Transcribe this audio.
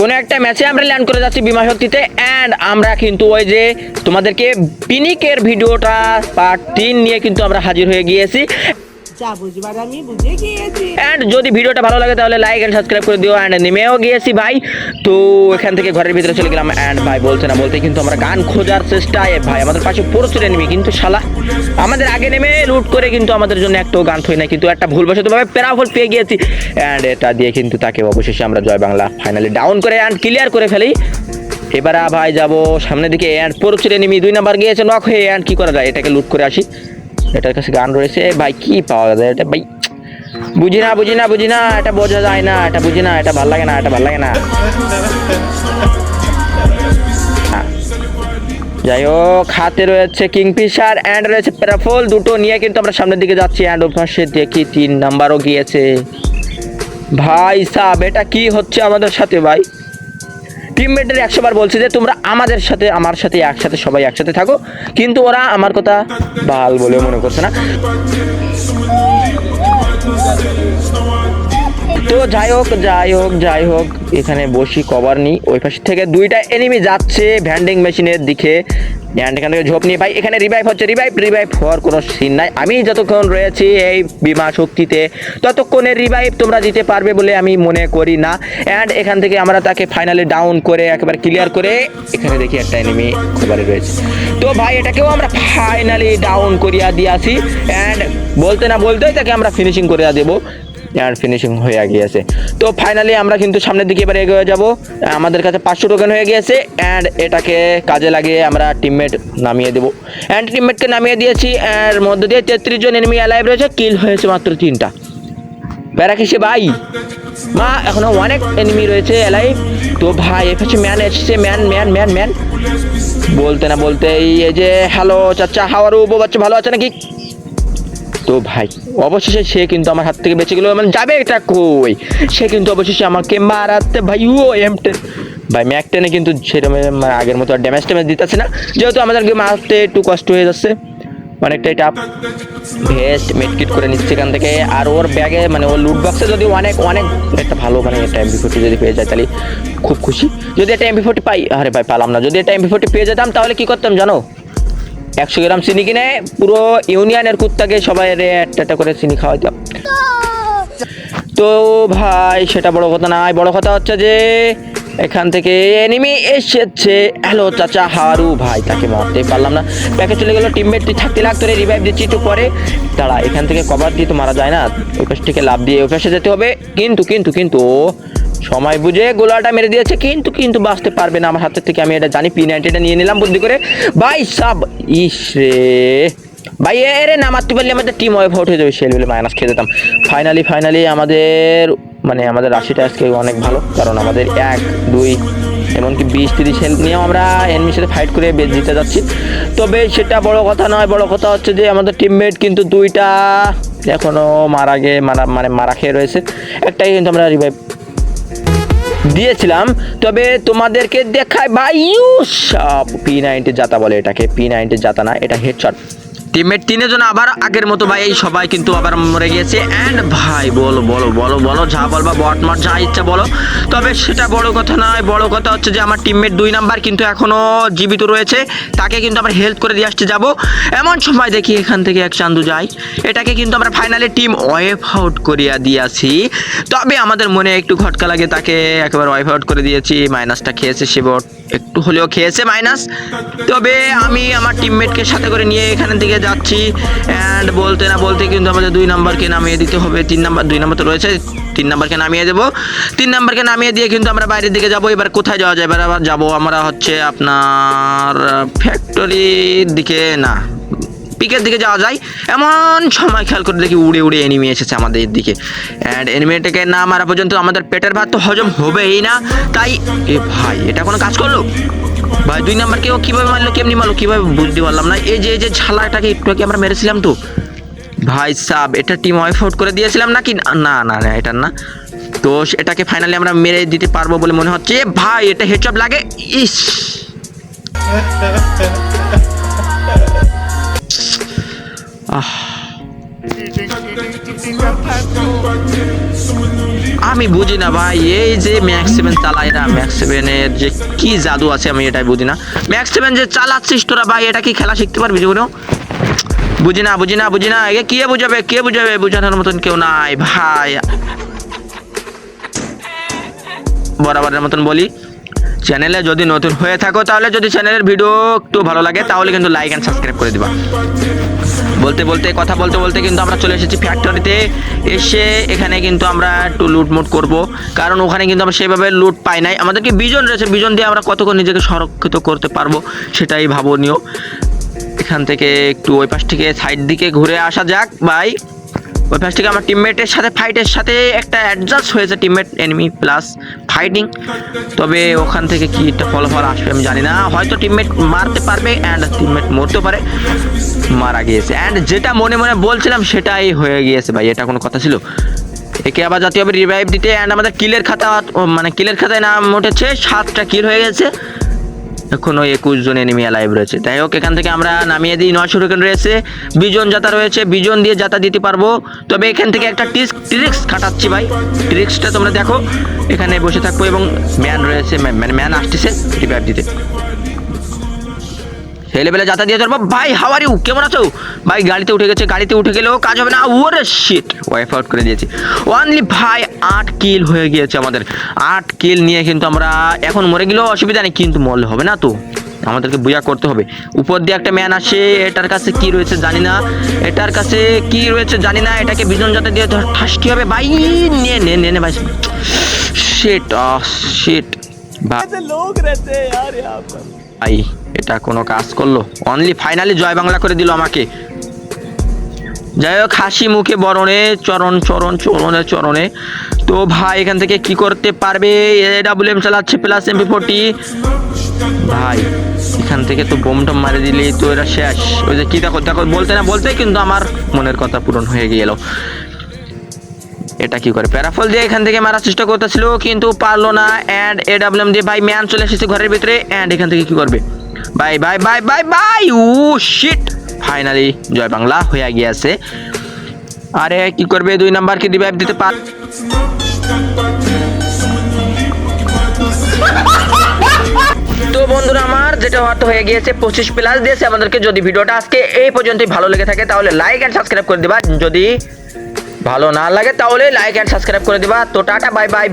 কোনো একটা ম্যাচে আমরা ল্যান্ড করে যাচ্ছি বিমা শক্তিতে অ্যান্ড আমরা কিন্তু ওই যে তোমাদেরকে পিনিকের ভিডিওটা পার্ট তিন নিয়ে কিন্তু আমরা হাজির হয়ে গিয়েছি। যা বুঝবার আমি বুঝে গিয়েছি। অ্যান্ড যদি ভিডিওটা ভালো লাগে তাহলে লাইক অ্যান্ড সাবস্ক্রাইব করে দিও অ্যান্ড নেমেও গিয়েছি ভাই। তো এখান থেকে ঘরের ভিতরে চলে গেলাম অ্যান্ড ভাই বলতে না বলতে কিন্তু আমরা গান খোঁজার চেষ্টায় ভাই। আমাদের পাশে প্রচুর এনিমি কিন্তু শালা। আমাদের আগে নেমে লুট করে কিন্তু আমাদের জন্য একটাও গান থই না কিন্তু একটা ভুলবশতভাবে প্যারাফল পেয়ে গিয়েছি। অ্যান্ড এটা দিয়ে কিন্তু তাকে অবশেষে আমরা জয় বাংলা ফাইনালি ডাউন করে অ্যান্ড ক্লিয়ার করে ফেলি। এবার ভাই যাব সামনের দিকে অ্যান্ড প্রচুর এনিমি দুই নাম্বার গিয়েছে নক হয়ে অ্যান্ড কি করা যায়? এটাকে লুট করে আসি। এটার কাছে গান রয়েছে। ভাই, কি পাওয়া যায়? এটা ভাই, বুঝি না বুঝি না বুঝি না, এটা বোঝা যায় না, এটা বুঝি না, এটা ভালো লাগে না, এটা ভালো লাগে না। হ্যাঁ। যাই হোক, হাতে রয়েছে কিংফিশার অ্যান্ড রয়েছে প্যারাফল। দুটো নিয়ে কিন্তু আমরা সামনের দিকে যাচ্ছি অ্যান্ড ওর পাশে দেখি তিন নাম্বারও গিয়েছে। ভাই সাব এটা কি হচ্ছে আমাদের সাথে ভাই? টিমমেটের একশো বার বলছে যে, তোমরা আমাদের সাথে, আমার সাথে, একসাথে, সবাই একসাথে থাকো। কিন্তু ওরা আমার কথা ভালো বলে মনে করছে না। তো যাই হোক যাই হোক যাই হোক, এখানে বসি কভার নিই। ওই পাশ থেকে দুইটা এনিমি যাচ্ছে ভ্যান্ডিং মেশিনের দিকে। অ্যান্ড এখান থেকে ঝোপ নিয়ে, ভাই, এখানে রিভাইভ হচ্ছে রিভাইভ রিভাইভ হওয়ার কোনো সিন নাই। আমি যতক্ষণ রয়েছি এই বিমা শক্তিতে, ততক্ষণে রিভাইভ তোমরা দিতে পারবে বলে আমি মনে করি না। অ্যান্ড এখান থেকে আমরা তাকে ফাইনালি ডাউন করে একেবারে ক্লিয়ার করে, এখানে দেখি একটা এনিমি খবরে রয়েছে। তো ভাই, এটাকেও আমরা ফাইনালি ডাউন করিয়া দিয়াছি। অ্যান্ড বলতে না বলতেই তাকে আমরা ফিনিশিং করিয়া দেবো। আর ফিনিশিং হয়ে গিয়েছে তো ফাইনালি আমরা কিন্তু সামনের দিকে এবার এগিয়ে যাব। আমাদের কাছে পাঁচশো টোকেন হয়ে গিয়েছে অ্যান্ড এটাকে কাজে লাগিয়ে আমরা টিমমেট নামিয়ে দেবো। অ্যান্ড টিমমেটকে নামিয়ে দিয়েছি এর মধ্যে দিয়ে তেত্রিশ জন এনিমি অ্যালাইভ রয়েছে কিল হয়েছে মাত্র তিনটা। প্যারা কিসে ভাই? মা, এখনও অনেক এনিমি রয়েছে এলাইভ তো ভাই এসেছে ম্যান এসেছে ম্যান ম্যান ম্যান ম্যান বলতে না বলতে এই যে হ্যালো চাচা হাওয়ারু বউ বাচ্চা ভালো আছে নাকি? তো ভাই, অবশেষে সে কিন্তু আমার হাত থেকে বেঁচে গেল। মানে যাবে এটা কই? সে কিন্তু অবশেষে আমাকে মারাতে ভাই, ও এম টেন ভাই ম্যাক টেনে কিন্তু সেরকম মানে আগের মতো আর ড্যামেজ ট্যামেজ দিতেছে না। যেহেতু আমাদেরকে মারতে একটু কষ্ট হয়ে যাচ্ছে। অনেকটাই টাপ ভেস্ট মেডকিট করে নিচ্ছে এখান থেকে। আর ওর ব্যাগে মানে ওর লুট বক্সে যদি অনেক অনেক একটা ভালো মানে একটা এমবি ফোর্টি যদি পেয়ে যায়, তাহলে খুব খুশি। যদি একটা এমবি ফোর্টি পাই, আরে ভাই, পালাম না। যদি একটা এমবি ফোর্টি পেয়ে যেতাম, তাহলে কি করতাম জানো? একশো গ্রাম চিনি কিনে পুরো ইউনিয়নের কুত্তাকে সবাই রে একটা করে চিনি খাওয়াইতাম তো ভাই, সেটা বড় কথা নয়। বড় কথা হচ্ছে যে, এখান থেকে এনিমি এসেছে। হ্যালো চাচা হারু ভাই, তাকে মারতে পারলাম না। ব্যাকে চলে গেল টিমমেট তুই থাকতে লাগ তোরে রিভাইভ দিচ্ছি একটু পরে। দাঁড়া, এখান থেকে কভার দিয়ে তো মারা যায় না। ওই পাশ থেকে লাভ দিয়ে ওই পাশে যেতে হবে। কিন্তু কিন্তু কিন্তু সময় বুঝে গোলাটা মেরে দিয়েছে, কিন্তু কিন্তু বাঁচতে পারবে না আমার হাতের থেকে। আমি এটা জানি পি নাইনটিটা নিয়ে নিলাম বুদ্ধি করে। ভাই সাব, ইস রে। ভাই, এ রে, না, মারতে পারলে আমাদের টিম ওয়েভ আউট হয়ে যাবে। সেল বলে মাইনাস খেয়ে যেতাম। ফাইনালি ফাইনালি আমাদের মানে আমাদের রাশিটা আজকে অনেক ভালো, কারণ আমাদের এক, দুই, এমনকি বিশ, তিরিশ হেলথ নিয়েও আমরা এনমির সাথে ফাইট করে বেশ জিতে যাচ্ছি। তবে সেটা বড় কথা নয়, বড় কথা হচ্ছে যে আমাদের টিমমেট কিন্তু দুইটা এখনও মারা গে মারা মানে মারা খেয়ে রয়েছে। একটাই কিন্তু আমরা রিভাইভ দিয়েছিলাম, তবে তোমাদেরকে দেখায় ভাই পি নাইনটি জাতা বলে এটাকে। পি নাইনটি জাতা না, এটা হেডশট টিমমেট তিনজন আবার আগের মতো ভাই, এই সবাই কিন্তু আবার মরে গিয়েছে। অ্যান্ড ভাই, বলো বলো বলো বলো, যা বলবা বটমার যা ইচ্ছা বলো। তবে সেটা বড় কথা নয়, বড় কথা হচ্ছে যে আমার টিমমেট দুই নাম্বার কিন্তু এখনও জীবিত রয়েছে। তাকে কিন্তু আমরা হেল্প করে দিয়ে আসতে যাব। এমন সময় দেখি এখান থেকে এক চান্দু যাই এটাকে কিন্তু আমরা ফাইনালি টিম ওয়েফ আউট করিয়া দিয়েছি। তবে আমাদের মনে একটু ঘটকা লাগে, তাকে একেবারে ওয়াইফ আউট করে দিয়েছি। মাইনাসটা খেয়েছে সে বট, একটু হলেও খেয়েছে মাইনাস। তবে আমি আমার টিমমেটকে সাথে করে নিয়ে এখান থেকে যাচ্ছি অ্যান্ড বলতে না বলতে কিন্তু আমাদের দুই নাম্বারকে নামিয়ে দিতে হবে। তিন নাম্বার, দুই নাম্বার তো রয়েছে, তিন নাম্বারকে নামিয়ে দেবো। তিন নাম্বারকে নামিয়ে দিয়ে কিন্তু আমরা বাইরের দিকে যাব। এবার কোথায় যাওয়া যায়? এবার আবার যাব আমরা হচ্ছে আপনার ফ্যাক্টরির দিকে না। পিকের দিকে যাওয়া যায়। এমন সময় খেয়াল করে দেখি উড়ে উড়ে এনিমি এসেছে আমাদের দিকে। অ্যান্ড এনিমিটাকে না মারা পর্যন্ত আমাদের পেটের ভাত তো হজম হবেই না। তাই এ ভাই, এটা কোনো কাজ করল? ভাই, দুই নাম্বার কেউ কীভাবে মারলো, কেমনি মারলো, কীভাবে বুঝতে পারলাম না। এই যে এই যে ঝালাটাকে একটু আগে আমরা মেরেছিলাম তো। ভাই সাব, এটা টিম ওয়াইফ আউট করে দিয়েছিলাম নাকি? না না না, এটা না। তো এটাকে ফাইনালি আমরা মেরে দিতে পারব বলে মনে হচ্ছে। ভাই, এটা হেডশট লাগে? ইস! আমি বুঝি না ভাই, এই যে ম্যাক্স সেভেন চালায় না ম্যাক্স সেভেনের যে কি জাদু আছে আমি এটাই বুঝি না। ম্যাক্স সেভেন যে চালাচ্ছিস তোরা ভাই, এটা কি খেলা শিখতে পারবি জীবনেও? বুঝি না বুঝি না বুঝি না একে কে বুঝাবে কে বুঝাবে? বুঝানোর মতন কেউ নাই ভাই। বরাবরের মতন বলি। চ্যানেলে যদি নতুন হয়ে থাকো, তাহলে যদি চ্যানেলের ভিডিও একটু ভালো লাগে, তাহলে কিন্তু লাইক অ্যান্ড সাবস্ক্রাইব করে দিবা। বলতে বলতে, কথা বলতে বলতে কিন্তু আমরা চলে এসেছি ফ্যাক্টরিতে এসে এখানে কিন্তু আমরা একটু লুটমুট করব। কারণ ওখানে কিন্তু আমরা সেভাবে লুট পাই নাই। আমাদেরকে বিজন রয়েছে। বিজন দিয়ে আমরা কতক্ষণ নিজেকে সংরক্ষিত করতে পারব, সেটাই ভাবনীয়। এখান থেকে একটু ওই পাশ থেকে সাইড দিকে ঘুরে আসা যাক, ভাই। ওই থেকে আমার টিমমেটের সাথে ফাইটের সাথে একটা অ্যাডজাস্ট হয়েছে টিমমেট এনিমি প্লাস ফাইটিং তবে ওখান থেকে কি একটা ফলাফল আসবে আমি জানি না। হয়তো টিমমেট মারতে পারবে অ্যান্ড টিমমেট মরতেও পারে। মারা গিয়েছে। অ্যান্ড যেটা মনে মনে বলছিলাম সেটাই হয়ে গিয়েছে ভাই, এটা কোনো কথা ছিল। একে আবার জাতীয়ভাবে রিভাইভ দিতে অ্যান্ড আমাদের কিলের খাতা মানে কিলের খাতায় নাম উঠেছে, সাতটা কিল হয়ে গেছে। এখনও একুশ জন এনিমি লাইভ রয়েছে। তাই হোক এখান থেকে আমরা নামিয়ে দিই। নয় শুরুকেন রয়েছে। বিজন যাতা রয়েছে। বিজন দিয়ে যাতা দিতে পারব। তবে এখান থেকে একটা টিক্স ট্রিক্স খাটাচ্ছি ভাই। ট্রিক্সটা তোমরা দেখো। এখানে বসে থাকব এবং ম্যান রয়েছে ম্যান- মানে ম্যান আসতেছে। রিভাইভ দিতে। লেভেলে যাতা দিয়ে ধরবো। ভাই হাওয়ার কেমন আছো? ভাই, গাড়িতে উঠে গেছে, গাড়িতে উঠে গেলেও কাজ হবে না। ওরে শিট ওয়াইফ আউট করে দিয়েছি। অনলি ভাই, আট কিল হয়ে গিয়েছে আমাদের। আট কিল নিয়ে কিন্তু আমরা এখন মরে গেলেও অসুবিধা নেই, কিন্তু মরলে হবে না তো। আমাদেরকে বুয়া করতে হবে। উপর দিয়ে একটা ম্যান আসে, এটার কাছে কি রয়েছে জানি না। এটার কাছে কি রয়েছে জানি না, এটাকে বিজন যাতে দিয়ে ঠাসটি হবে? ভাই, নে নে নে নে, ভাই। শিট শিট लोग ভাই, এটা কোনো কাজ করল? অনলি ফাইনালি জয় বাংলা করে দিল আমাকে। যাই হোক, হাসি মুখে, বরণে, চরণ চরণ, চরণে চরণে। তো ভাই, এখান থেকে কি করতে পারবে? এ ডাবল এম চালাচ্ছে প্লাস এমপি ফোরটি ভাই, এখান থেকে তো বোমটা মারে দিলি তো এরা শেষ। ওই যে কি দেখো দেখো, বলতে না বলতে কিন্তু আমার মনের কথা পূরণ হয়ে গেল। এটা কি করে? প্যারাফল দিয়ে এখান থেকে মারার চেষ্টা করতেছিল, কিন্তু পারল না। অ্যান্ড এ ডাব্লিউএম দিয়ে ভাই ম্যান চলে এসেছে ঘরের ভিতরে। অ্যান্ড এখান থেকে কি করবে? Bye bye bye bye bye! Oh shit finally জয় বাংলা হয়ে গিয়েছে। আরে, কি করবে? দুই নাম্বার কি রিভাইভ দিতে পার তো বন্ধুরা, আমার যেটা হওয়ার তো হয়ে গিয়েছে, পঁচিশ প্লাস দিয়েছে আমাদেরকে। যদি ভিডিওটা আজকে এই পর্যন্তই ভালো লেগে থাকে, তাহলে লাইক অ্যান্ড সাবস্ক্রাইব করে দিবা। যদি ভালো না লাগে তাহলে লাইক অ্যান্ড সাবস্ক্রাইব করে দিবা। তো টাটা বাই বাই